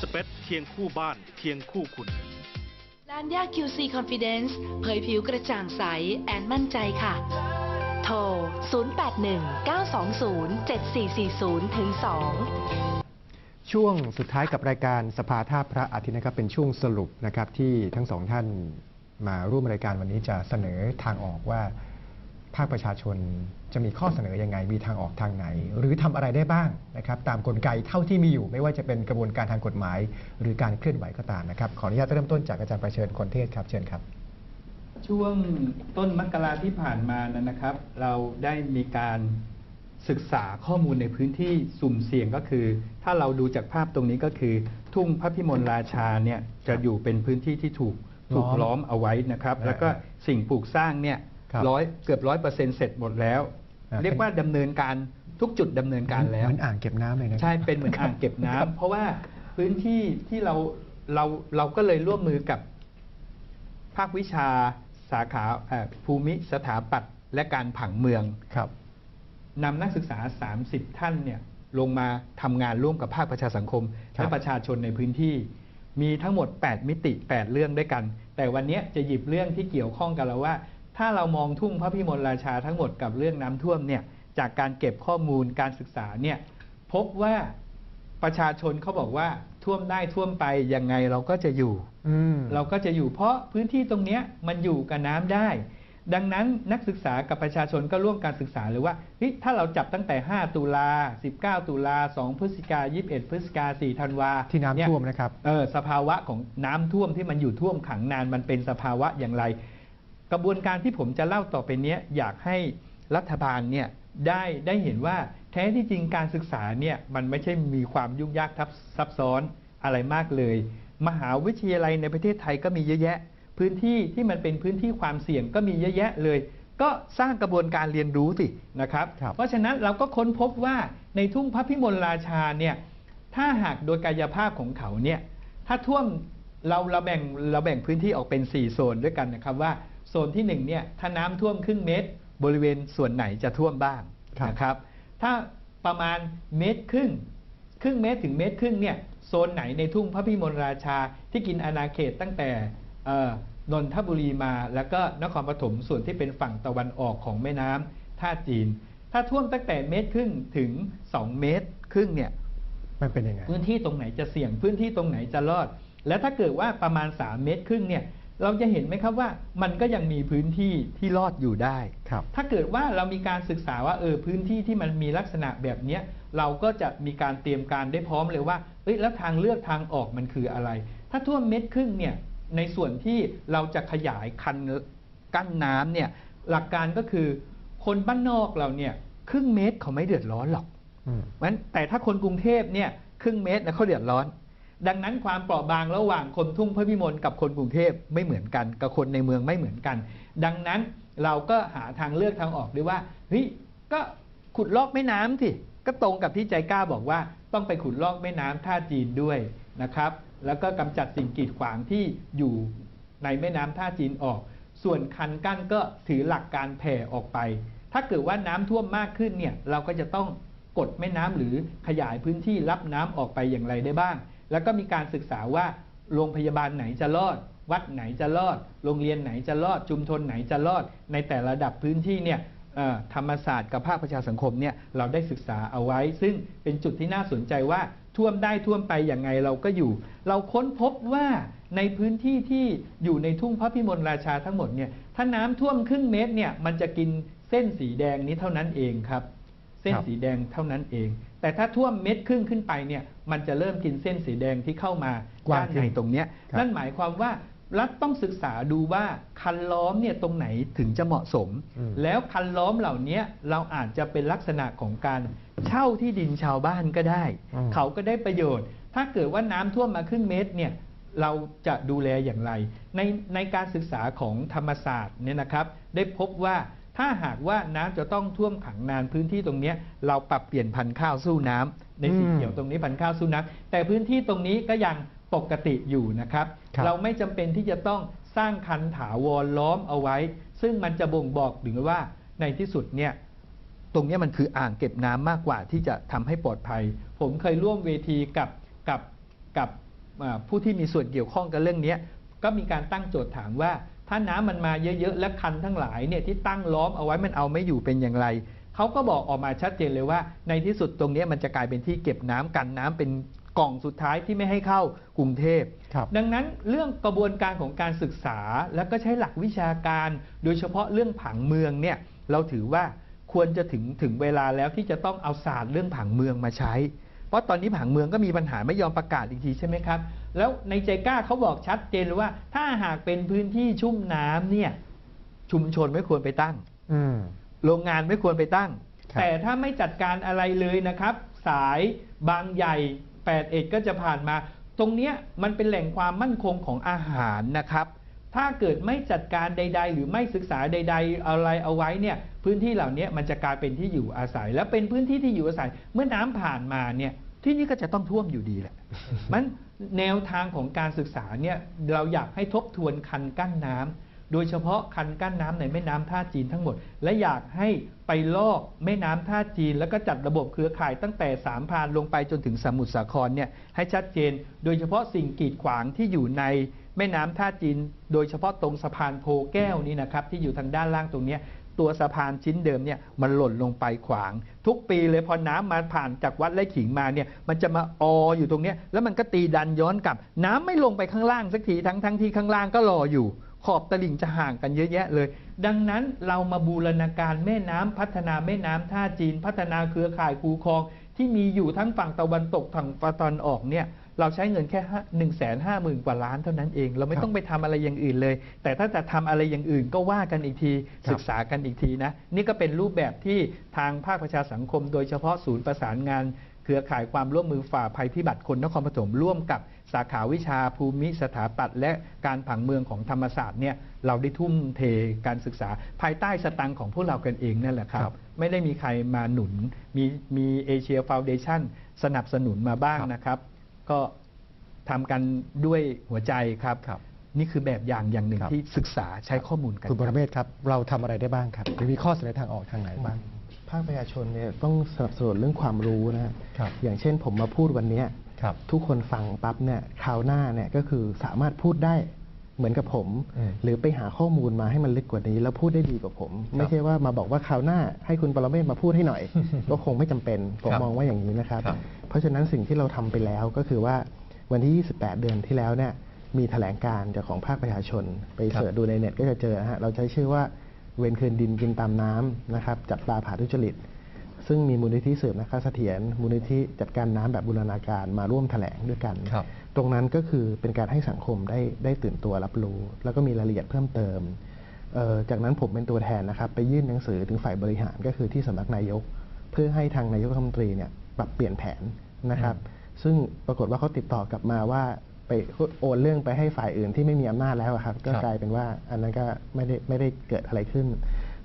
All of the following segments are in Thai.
สเปซเคียงคู่บ้านเคียงคู่คุณร้านย่า QC Confidence เผยผิวกระจ่างใส แอนมั่นใจค่ะ โทร 0819207440ถึง2ช่วงสุดท้ายกับรายการสภาท่าพระอาทิตย์นะครับเป็นช่วงสรุปนะครับที่ทั้งสองท่านมาร่วมรายการวันนี้จะเสนอทางออกว่า ภาคประชาชนจะมีข้อเสนอยังไง มีทางออกทางไหน หรือทำอะไรได้บ้างนะครับ ตามกลไกเท่าที่มีอยู่ ไม่ว่าจะเป็นกระบวนการทางกฎหมาย หรือการเคลื่อนไหวก็ตามนะครับ ขออนุญาตเริ่มต้นจากอาจารย์ประเชิญคนเทศครับ เชิญครับ ช่วงต้นมกราที่ผ่านมานั้นนะครับ เราได้มีการศึกษาข้อมูลในพื้นที่สุ่มเสี่ยงก็คือ ถ้าเราดูจากภาพตรงนี้ก็คือ ทุ่งพระพิมลราชาเนี่ยจะอยู่เป็นพื้นที่ที่ถูกถูกล้อมล้อมเอาไว้นะครับอ่าแล้วก็สิ่งปลูกสร้างเนี่ยค รับร้อยเกือบร้อยเปอร์เซ็นต์เสร็จหมดแล้วอ่าเรียกว่าดำเนินการทุกจุดดำเนินการแล้วเหมือนอ่างเก็บน้ำเลยนะใช่เป็นเหมือนอ่างเก็บน้ำเพราะว่าพื้นที่ที่เราเราเราก็เลยร่วมมือกับ ภาควิชาสาขาเอ่อภูมิสถาปัตย์และการผังเมืองครับนำนักศึกษา 30 ท่านเนี่ยลงมาทำงานร่วมกับภาคประชาสังคมครับและประชาชนในพื้นที่ มีทั้งหมด 8 มิติ 8 เรื่องด้วยกัน แต่วันนี้จะหยิบเรื่องที่เกี่ยวข้องกันแล้วว่า ถ้าเรามองทุ่งพระพิมลราชาทั้งหมดกับเรื่องน้ำท่วมเนี่ยจากการเก็บข้อมูลการศึกษาเนี่ยพบว่าประชาชนเขาบอกว่าท่วมได้ท่วมไปยังไงเราก็จะอยู่อืมเราก็จะอยู่เพราะพื้นที่ตรงเนี้ยมันอยู่กับน้ำได้ ดังนั้นนักศึกษากับประชาชนก็ร่วมการศึกษาเลยว่าเฮ้ยถ้าเราจับตั้งแต่ 5 ตุลา 19 ตุลา 2 พฤศจิกา 21 พฤศจิกา 4 ธันวาที่น้ำเยท่วมนะครับเออสภาวะของน้ำท่วมที่มันอยู่ท่วมขังนานมันเป็นสภาวะอย่างไร กระบวนการที่ผมจะเล่าต่อไปเนี้ยอยากให้รัฐบาลเนี่ยได้ได้เห็นว่าแท้ที่จริงการศึกษาเนี่ยมันไม่ใช่มีความยุ่งยากทับซับซ้อนอะไรมากเลย มหาวิทยาลัยในประเทศไทยก็มีเยอะแยะ พื้นที่ที่มันเป็นพื้นที่ความเสี่ยงก็มีเยอะแยะเลย ก็สร้างกระบวนการเรียนรู้สินะครับครับเพราะฉะนั้นเราก็ค้นพบว่าในทุ่งพระพิมลราชาเนี่ยถ้าหากโดยกายภาพของเขาเนี่ยถ้าท่วมเราเราแบ่งเราแบ่งพื้นที่ออกเป็น 4 โซนด้วยกันนะครับว่า โซนที่1เนี่ยถ้าน้ำท่วมครึ่งเมตร บริเวณส่วนไหนจะท่วมบ้างครับนะครับ ถ้าประมาณเมตรครึ่ง ครึ่งเมตรถึงเมตรครึ่งเนี่ยโซนไหนในทุ่งพระพิมลราชาที่กินอาณาเขตตั้งแต่เอ่อนนทบุรีมา แล้วก็นครปฐมส่วนที่เป็นฝั่งตะวันออกของแม่น้ำท่าจีน ถ้าท่วมตั้งแต่เมตรครึ่งถึง 2 เมตรครึ่งเนี่ยมันเป็นยังไงพื้นที่ตรงไหนจะเสี่ยงพื้นที่ตรงไหนจะรอด และถ้าเกิดว่าประมาณ 3 เมตรครึ่งเนี่ย เราจะเห็นไหมครับว่ามันก็ยังมีพื้นที่ที่รอดอยู่ได้ ครับ ถ้าเกิดว่าเรามีการศึกษาว่าเออพื้นที่ที่มันมีลักษณะแบบเนี้ยเราก็จะมีการเตรียมการได้พร้อมเลยว่าเอ้ยแล้วทางเลือกทางออกมันคืออะไร ถ้าท่วมเม็ดครึ่งเนี่ยในส่วนที่เราจะขยายคันกั้นน้ำเนี่ยหลักการก็คือคนบ้านนอกเราเนี่ยครึ่งเมตรเขาไม่เดือดร้อนหรอกอืมมันแต่ถ้าคนกรุงเทพเนี่ยครึ่งเมตรนะเขาเดือดร้อน ดังนั้นความเปราะบางระหว่างคนทุ่งพระพิมลกับคนกรุงเทพไม่เหมือนกัน กับคนในเมืองไม่เหมือนกัน ดังนั้นเราก็หาทางเลือกทางออกด้วยว่าเฮ้ยก็ขุดลอกแม่น้ำสิก็ตรงกับที่ใจกล้าบอกว่าต้องไปขุดลอกแม่น้ำท่าจีนด้วยนะครับ แล้วก็กำจัดสิ่งกีดขวางที่อยู่ในแม่น้ำท่าจีนออก ส่วนคันกั้นก็ถือหลักการแผ่ออกไป ถ้าเกิดว่าน้ำท่วมมากขึ้นเนี่ยเราก็จะต้องกดแม่น้ำหรือขยายพื้นที่รับน้ำออกไปอย่างไรได้บ้าง แล้วก็มีการศึกษาว่าโรงพยาบาลไหนจะรอด วัดไหนจะรอด โรงเรียนไหนจะรอด ชุมชนไหนจะรอด ในแต่ละระดับพื้นที่เนี่ยธรรมศาสตร์กับภาคประชาสังคมเนี่ยเราได้ศึกษาเอาไว้ ซึ่งเป็นจุดที่น่าสนใจว่าท่วมได้ท่วมไปอย่างไงเราก็อยู่ เราค้นพบว่าในพื้นที่ที่อยู่ในทุ่งพระพิมลราชาทั้งหมดเนี่ยถ้าน้ำท่วมครึ่งเมตรเนี่ยมันจะกินเส้นสีแดงนี้เท่านั้นเองครับ เส้นครับสีแดงเท่านั้นเอง แต่ถ้าท่วมเม็ดครึ่งขึ้นไปเนี่ยมันจะเริ่มกินเส้นสีแดงที่เข้ามากว้างด้านในขึ้นตรงเนี้ยครับนั่นหมายความว่ารัฐต้องศึกษาดูว่าคันล้อมเนี่ยตรงไหนถึงจะเหมาะสมอืมแล้วคันล้อมเหล่านี้เราอาจจะเป็นลักษณะของการเช่าที่ดินชาวบ้านก็ได้อืมเขาก็ได้ประโยชน์ ถ้าเกิดว่าน้ำท่วมมาครึ่งเมตรเนี่ยเราจะดูแลอย่างไร ในในการศึกษาของธรรมศาสตร์เนี่ยนะครับ ได้พบว่า ถ้าหากว่าน้ำจะต้องท่วมขังนานพื้นที่ตรงเนี้ยเราปรับเปลี่ยนพันธุ์ข้าวสู้น้ำในสีอืมเขียวตรงนี้พันธุ์ข้าวสู้น้ำแต่พื้นที่ตรงนี้ก็ยังปกติอยู่นะครับครับเราไม่จำเป็นที่จะต้องสร้างคันถาวรล้อมเอาไว้ ซึ่งมันจะบ่งบอกถึงว่าในที่สุดเนี่ยตรงเนี้ยมันคืออ่างเก็บน้ำมากกว่าที่จะทำให้ปลอดภัย ผมเคยร่วมเวทีกับกับกับอ่าผู้ที่มีส่วนเกี่ยวข้องกับเรื่องเนี้ยก็มีการตั้งโจทย์ถามว่า ถ้าน้ำมันมาเยอะๆ และคันทั้งหลายเนี่ยที่ตั้งล้อมเอาไว้มันเอาไม่อยู่เป็นอย่างไร เขาก็บอกออกมาชัดเจนเลยว่า ในที่สุดตรงเนี้ยมันจะกลายเป็นที่เก็บน้ำกันน้ำเป็นกล่องสุดท้ายที่ไม่ให้เข้ากรุงเทพครับดังนั้นเรื่องกระบวนการของการศึกษาแล้วก็ใช้หลักวิชาการ โดยเฉพาะเรื่องผังเมืองเนี่ยเราถือว่าควรจะถึงถึงเวลาแล้วที่จะต้องเอาศาสตร์เรื่องผังเมืองมาใช้ เพราะตอนนี้ผังเมืองก็มีปัญหาไม่ยอมประกาศอีกทีใช่ไหมครับ แล้วในใจกล้าเขาบอกชัดเจนเลยว่า ถ้าหากเป็นพื้นที่ชุ่มน้ำเนี่ย ชุมชนไม่ควรไปตั้ง อืม โรงงานไม่ควรไปตั้ง ครับแต่ถ้าไม่จัดการอะไรเลยนะครับ สายบางใหญ่8เอ็ดก็จะผ่านมา ตรงเนี้ยมันเป็นแหล่งความมั่นคงของอาหารนะครับ ถ้าเกิดไม่จัดการใด ๆ หรือไม่ศึกษาใด ๆ อะไรเอาไว้เนี่ยพื้นที่เหล่านี้มันจะกลายเป็นที่อยู่อาศัย และเป็นพื้นที่ที่อยู่อาศัย เมื่อน้ำผ่านมาเนี่ยที่นี่ก็จะต้องท่วมอยู่ดีแหละมันแนวทางของการศึกษาเนี่ยเราอยากให้ทบทวนคันกั้นน้ำโดยเฉพาะคันกั้นน้ำในแม่น้ำท่าจีนทั้งหมด และอยากให้ไปลอกแม่น้ำท่าจีน แล้วก็จัดระบบเครือข่ายตั้งแต่สามพานลงไปจนถึงสมุทรสาครเนี่ยให้ชัดเจน โดยเฉพาะสิ่งกีดขวางที่อยู่ใน แม่น้ำท่าจีน โดยเฉพาะตรงสะพานโพแก้วนี่นะครับที่อยู่ทางด้านล่างตรงนี้ตัวสะพานชิ้นเดิมเนี่ยมันหล่นลงไปขวาง ทุกปีเลยพอน้ำมาผ่านจากวัดไร่ขิงมาเนี่ยมันจะมาอออยู่ตรงนี้แล้วมันก็ตีดันย้อนกลับ น้ำไม่ลงไปข้างล่างสักทีทั้งทั้งที่ข้างล่างก็รออยู่ ขอบตลิ่งจะห่างกันเยอะแยะเลย ดังนั้นเรามาบูรณาการแม่น้ำพัฒนาแม่น้ำท่าจีน พัฒนาเครือข่ายคูคลองที่มีอยู่ทั้งฝั่งตะวันตกฝั่งตอนออกเนี่ย เราใช้เงินแค่หนึ่งแสนห้าหมื่นกว่าล้านเท่านั้นเอง เราไม่ครับต้องไปทำอะไรอย่างอื่นเลย แต่ถ้าจะทำอะไรอย่างอื่นก็ว่ากันอีกทีครับศึกษากันอีกทีนะนี่ก็เป็นรูปแบบที่ทางภาคประชาสังคม โดยเฉพาะศูนย์ประสานงานเครือข่ายความร่วมมือฝ่าภัยพิบัติคนนครปฐมร่วมกับสาขาวิชาภูมิสถาปัตย์และการผังเมืองของธรรมศาสตร์เนี่ยเราได้ทุ่มเทการศึกษา ภายใต้สตังค์ของพวกเรากันเองนั่นแหละครัครับบไม่ได้มีใครมาหนุน มีมีเอเชียฟาวเดชั่นสนับสนุนมาบ้างครับนะครับ ก็ทำกันด้วยหัวใจครับ ครับนี่คือแบบอย่างอย่างหนึ่งครับ ที่ศึกษาใช้ข้อมูลกัน คุณปรเมศครับ เราทำอะไรได้บ้างครับหรือมีข้อเสนอทางออกทางไหนบ้าง ภาคประชาชนเนี่ยต้องสนับสนุนเรื่องความรู้นะฮะครับอย่างเช่นผมมาพูดวันเนี้ยครับ ทุกคนฟังปั๊บเนี่ยคราวหน้าเนี่ยก็คือสามารถพูดได้ เหมือนกับผมอืมหรือไปหาข้อมูลมาให้มันลึกกว่านี้ แล้วพูดได้ดีกว่าผม ไม่ใช่ว่ามาบอกว่าคราวหน้า ให้คุณปรเมศมาพูดให้หน่อย ก็คงไม่จำเป็นผมครับมองว่าอย่างนี้นะครับครับ เพราะฉะนั้นสิ่งที่เราทำไปแล้วก็คือว่าวันที่ 28 เดือนที่แล้วเนี่ยมีแถลงการจากของภาคประชาชน ไปครับเสิร์ชดูในเน็ตก็จะเจอนะฮะเราใช้ชื่อว่าเวรคืนดินกินตามน้ำนะครับจับปลาผ่าทุจริต ซึ่งมีมูลนิธิสืบนะคะเสถียรมูลนิธิจัดการน้ำแบบบูรณาการมาร่วมแถลงด้วยกันครับตรงนั้นก็คือเป็นการให้สังคมได้ได้ตื่นตัวรับรู้ แล้วก็มีรายละเอียดเพิ่มเติมเอ่อจากนั้นผมเป็นตัวแทนนะครับไปยื่นหนังสือถึงฝ่ายบริหารก็คือที่สำนักนายก เพื่อให้ทางนายกรัฐมนตรีเนี่ยปรับเปลี่ยนแผนนะครับ ซึ่งปรากฏว่าเขาติดต่อกลับมาว่าไปโอนเรื่องไปให้ฝ่ายอื่นที่ไม่มีอำนาจแล้วอะครับ ก็ครับกลายเป็นว่าอันนั้นก็ไม่ได้ไม่ได้เกิดอะไรขึ้น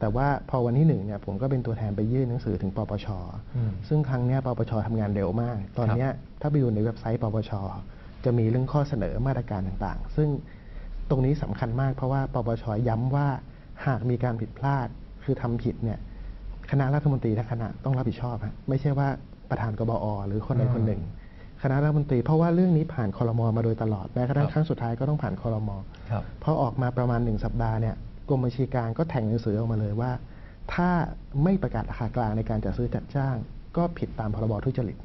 แต่ว่าพอวันที่หนึ่งเนี่ยผมก็เป็นตัวแทนไปยื่นหนังสือถึงปปชอืมซึ่งครั้งเนี้ยปปชทำงานเร็วมาก ตอนเนี้ยถ้าไปดูในเว็บไซต์ปปช จะมีเรื่องข้อเสนอมาตรการต่างๆ ซึ่งตรงนี้สำคัญมากเพราะว่าปปชย้ำว่าหากมีการผิดพลาดคือทำผิดเนี่ยคณะรัฐมนตรีทั้งคณะต้องรับผิดชอบฮะไม่ใช่ว่าประธานกบอ หรือคนใดคนหนึ่ง คณะรัฐมนตรีเพราะว่าเรื่องนี้ผ่านคอรมอมาโดยตลอดแม้กระทั่คงรับครั้งสุดท้ายก็ต้องผ่านคอรมอครับพอออกมาประมาณหนึ่งสัปดาห์เนี่ย กรมบัญชีกลางก็แถงหนังสือออกมาเลยว่า ถ้าไม่ประกาศราคากลางในการจัดซื้อจัดจ้าง ก็ผิดตามพรบทุจริต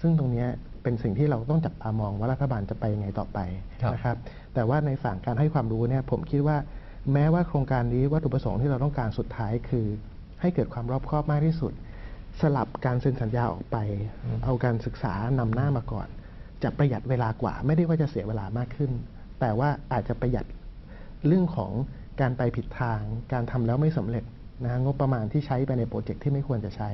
ซึ่งตรงเนี้ยเป็นสิ่งที่เราต้องจับตามองว่ารัฐบาลจะไปยังไงต่อไปครับนะครับ แต่ว่าในฝั่งการให้ความรู้เนี่ยผมคิดว่าแม้ว่าโครงการนี้วัตถุประสงค์ที่เราต้องการสุดท้ายคือ ให้เกิดความรอบคอบมากที่สุด สลับการเซ็นสัญญาออกไปอืมเอาการศึกษานำหน้ามาก่อน จะประหยัดเวลากว่า ไม่ได้ว่าจะเสียเวลามากขึ้น แต่ว่าอาจจะประหยัดเรื่องของ การไปผิดทาง การทำแล้วไม่สำเร็จนะฮะงบประมาณที่ใช้ไปในโปรเจกต์ที่ไม่ควรจะใช้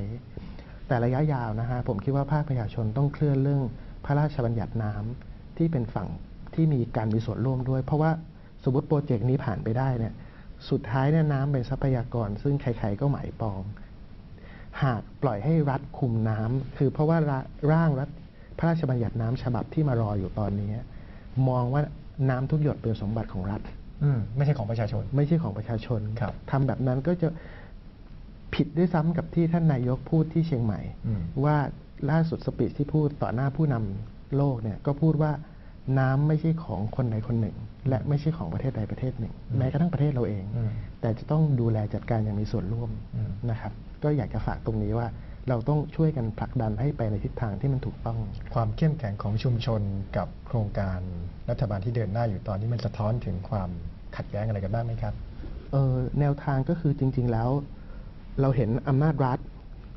แต่ระยะยาวนะฮะผมคิดว่าภาคประชาชนต้องเคลื่อนเรื่องพระราชบัญญัติน้ำที่เป็นฝั่งที่มีการมีส่วนร่วมด้วย เพราะว่าสมมติโปรเจกต์นี้ผ่านไปได้เนี่ยสุดท้ายเนี่ยน้ำเป็นทรัพยากร ซึ่งใครๆก็หมายปอง หากปล่อยให้รัฐคุมน้ำคือเพราะว่าร่าร่างรัฐพระราชบัญญัติน้ำฉบับที่มารออยู่ตอนนี้ มองว่าน้ำทุกหยดเป็นสมบัติของรัฐ อืมไม่ใช่ของประชาชน ไม่ใช่ของประชาชนครับทำแบบนั้นก็จะผิดด้วยซ้ำกับที่ท่านนายกพูดที่เชียงใหม่ อืม ว่าล่าสุดสปีชที่พูดต่อหน้าผู้นำโลกเนี่ยก็พูดว่าน้ำไม่ใช่ของคนใดคนหนึ่ง และไม่ใช่ของประเทศใดประเทศหนึ่ง แม้กระทั่งประเทศเราเอง อืมแต่จะต้องดูแลจัดการอย่างมีส่วนร่วมอืม นะครับ ก็อยากจะฝากตรงนี้ว่า เราต้องช่วยกันผลักดันให้ไปในทิศทางที่มันถูกต้อง ความเข้มแข็งของชุมชนกับโครงการรัฐบาลที่เดินหน้าอยู่ตอนนี้มันสะท้อนถึงความขัดแย้งอะไรกันบ้างไหมครับเอ่อแนวทางก็คือจริง ๆแล้ว เราเห็นอำนาจรัฐ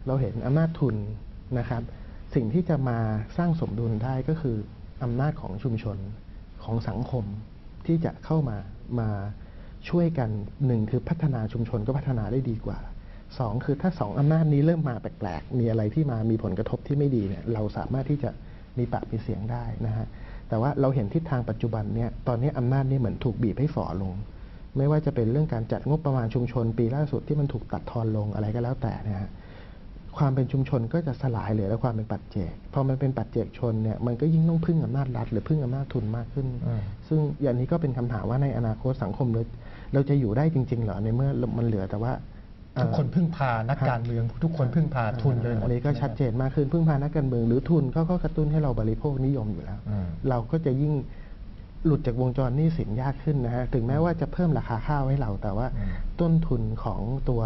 เราเห็นอำนาจทุนนะครับ สิ่งที่จะมาสร้างสมดุลได้ก็คืออำนาจของชุมชนของสังคมที่จะเข้ามามาช่วยกันหนึ่งคือพัฒนาชุมชนก็พัฒนาได้ดีกว่า สองคือถ้าสองอำนาจนี้เริ่มมาแปลกๆ มีอะไรที่มามีผลกระทบที่ไม่ดีเนี่ยเราสามารถที่จะมีปากมีเสียงได้นะฮะแต่ว่าเราเห็นทิศทางปัจจุบันเนี่ยตอนนี้อำนาจนี้เหมือนถูกบีบให้ฝ่อลง ไม่ว่าจะเป็นเรื่องการจัดงบประมาณชุมชน ปีล่าสุดที่มันถูกตัดทอนลงอะไรก็แล้วแต่นะฮะความเป็นชุมชนก็จะสลายเหลือและความเป็นปัจเจกพอมันเป็นปัจเจกชนเนี่ยมันก็ยิ่งต้องพึ่งอำนาจรัฐหรือพึ่งอำนาจทุนมากขึ้นอืมซึ่งอย่างนี้ก็เป็นคำถามว่าในอนาคตสังคมเราเราจะอยู่ได้จริง ๆ เหรอในเมื่อมันเหลือแต่ว่าเอ่อ ทุกคนพึ่งพานักการเมืองทุกคนพึ่งพาทุนเลยหมดอันนี้ก็ชัดเจนมากขึ้นพึ่งพานักการเมืองหรือทุนเขาก็กระตุ้นให้เราบริโภคนิยมอยู่แล้วอืมเราก็จะยิ่งหลุดจากวงจรหนี้สินยากขึ้นนะฮะถึงแม้ว่าจะเพิ่มราคาข้าวให้เรา แต่ว่าอืมต้นทุนของตัว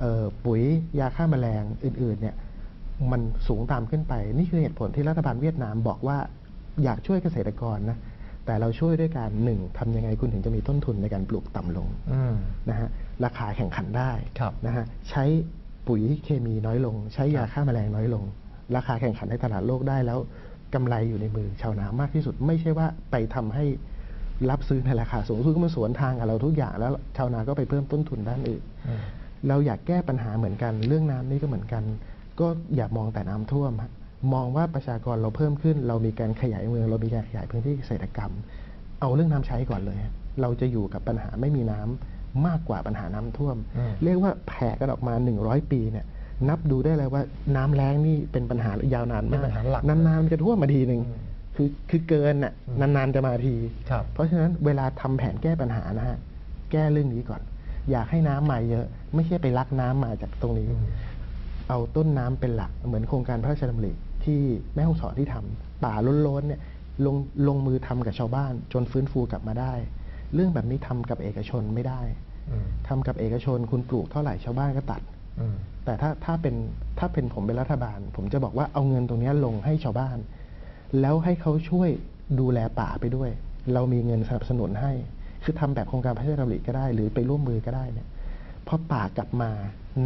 เอ่อปุ๋ยยาฆ่าแมลงอื่น ๆ เนี่ยมันสูงตามขึ้นไป นี่คือเหตุผลที่รัฐบาลเวียดนามบอกว่าอยากช่วยเกษตรกรนะ แต่เราช่วยด้วยการหนึ่งทำยังไงคุณถึงจะมีต้นทุนในการปลูกต่ำลงอืมนะฮะราคาแข่งขันได้ครับนะฮะใช้ปุ๋ยเคมีน้อยลง ใช้ยาฆ่าแมลงน้อยลง ราคาแข่งขันในตลาดโลกได้แล้วกำไรอยู่ในมือชาวนามากที่สุด ไม่ใช่ว่าไปทำให้รับซื้อในราคาสูงคือมันสวนทางกับเราทุกอย่างแล้วชาวนาก็ไปเพิ่มต้นทุนด้านอื่นอืมเราอยากแก้ปัญหาเหมือนกัน เรื่องน้ำนี่ก็เหมือนกัน ก็อย่ามองแต่น้ำท่วมฮะ มองว่าประชากรเราเพิ่มขึ้น เรามีการขยายเมืองเรามีการขยายพื้นที่เกษตรกรรม เอาเรื่องน้ำใช้ก่อนเลยฮะเราจะอยู่กับปัญหาไม่มีน้ำมากกว่าปัญหาน้ำท่วมอืมเรียกว่าแผ่กันออกมา 100 ปีเนี่ยนับดูได้เลยว่าน้ำแล้งนี่เป็นปัญหายาวนานเป็นมากปัญหาหลักนานๆมันจะท่วมมาทีหนึ่งอืมคือคือเกินน่ะอืมนานๆจะมาทีครับเพราะฉะนั้นเวลาทำแผนแก้ปัญหานะฮะแก้เรื่องนี้ก่อน อยากให้น้ำมาเยอะ ไม่ใช่ไปลักน้ำมาจากตรงนี้อืมเอาต้นน้ำเป็นหลักเหมือนโครงการพระราชดำริ ที่แม่ฮ่องสอนที่ทำป่าล้นๆเนี่ยลงลงมือทำกับชาวบ้าน จนฟื้นฟูกลับมาได้ เรื่องแบบนี้ทำกับเอกชนไม่ได้อืมทำกับเอกชนคุณปลูกเท่าไหร่ชาวบ้านก็ตัดอืมแต่ถ้าถ้าเป็นถ้าเป็นผมเป็นรัฐบาล ผมจะบอกว่าเอาเงินตรงเนี้ยลงให้ชาวบ้าน แล้วให้เขาช่วยดูแลป่าไปด้วย เรามีเงินสนับสนุนให้ คือทำแบบโครงการพระราชดำริก็ได้ หรือไปร่วมมือก็ได้เนี่ย พอป่ากลับมา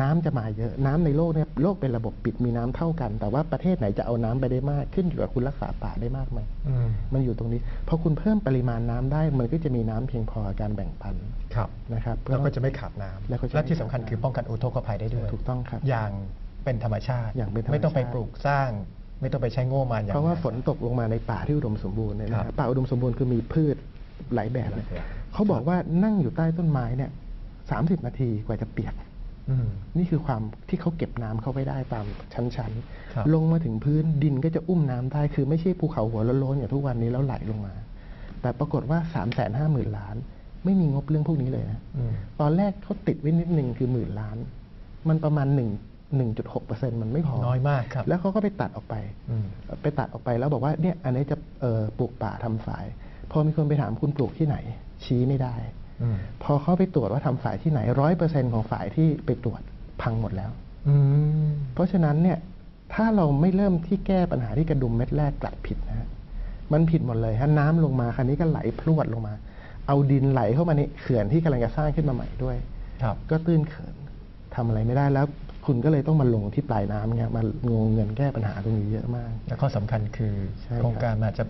น้ำจะมาเยอะน้ำในโลกเนี่ยโลกเป็นระบบปิดมีน้ำเท่ากัน แต่ว่าประเทศไหนจะเอาน้ำไปได้มาก ขึ้นอยู่กับคุณรักษาป่าได้มากไหมอืมมันอยู่ตรงนี้พอคุณเพิ่มปริมาณน้ำได้ มันก็จะมีน้ำเพียงพอการแบ่งปันครับนะครับแล้วก็จะไม่ขาดน้ำแล้วก็จะและที่สำคัญไม่ขาดน้ำคือป้องกันอุทกภัยได้ด้วยถูกต้องครับ อย่างเป็นธรรมชาติอย่างเป็นธรรมชาติไม่ต้องไปปลูกสร้างไม่ต้องไปใช้โง่มันอย่างเพราะว่านั้นฝนตกลงมาในป่าที่อุดมสมบูรณ์เนี่ยนะครัฮะบป่าอุดมสมบูรณ์คือมีพืชหลายแบบเลยหลายแบบเขาบอกว่านั่งอยู่ใต้ต้นไม้เนี่ย สามสิบนาทีกว่าจะเปียกอืมนี่คือความที่เขาเก็บน้ำเข้าไปได้ตามชั้นครับๆลงมาถึงพื้นดินก็จะอุ้มน้ำได้ คือไม่ใช่ภูเขาหัวโล้นๆอย่างทุกวันนี้แล้วไหลลงมา แต่ปรากฏว่า3ามแสนห้าหมื่นล้าน ไม่มีงบเรื่องพวกนี้เลยนะอืมตอนแรกเขาติดไว้นิดหนึ่งคือหมื่นล้าน มันประมาณหนึ่งหนึ่งจุดหกเปอร์เซ็นต์มันไม่พอ น้อยมากครับ แล้วเขาก็ไปตัดออกไปอืมไปตัดออกไปแล้วบอกว่าเนี่ยอันนี้จะเอ่อปลูกป่าทำฝาย พอมีคนไปถามคุณปลูกที่ไหน ชี้ไม่ได้อืม พอเขาไปตรวจว่าทำฝายที่ไหนร้อยเปอร์เซ็นของฝายที่ไปตรวจพังหมดแล้วอืมเพราะฉะนั้นเนี่ยถ้าเราไม่เริ่มที่แก้ปัญหาที่กระดุมเม็ดแรกกลัดผิดนะฮะมันผิดหมดเลยฮะน้ำลงมาคันนี้ก็ไหลพรวดลงมา เอาดินไหลเข้ามาในเขื่อนที่กำลังจะสร้างขึ้นมาใหม่ด้วย ครับ ก็ตื้นเขินทำอะไรไม่ได้แล้ว คุณก็เลยต้องมาลงที่ปลายน้ำเนี่ยมางงเงินแก้ปัญหาตรงนี้เยอะมาก แล้วข้อสำคัญคือใช่ครับโครงการมันอาจจะ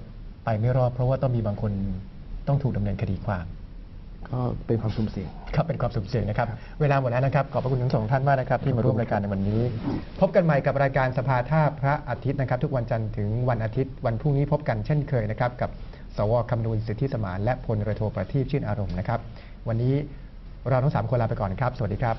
ไปไม่รอดเพราะว่าต้องมีบางคนต้องถูกดำเนินคดีความ ก็เป็นความสุ่มเสี่ยงครับเป็นความสุ่มเสี่ยงนะครับครับ เวลาหมดแล้วนะครับ ขอบพระคุณทั้งสองท่านมากนะครับ ที่มาร่วมรายการในวันนี้ พบกันใหม่กับรายการสภาท่าพระอาทิตย์นะครับ ทุกวันจันทร์ถึงวันอาทิตย์ วันพรุ่งนี้พบกันเช่นเคยนะครับ กับสวคำนูนสิทธิสมานและพลเรือโทประทีปชื่นอารมณ์นะครับ วันนี้เราทั้งสามคนลาไปก่อนครับ สวัสดีครับ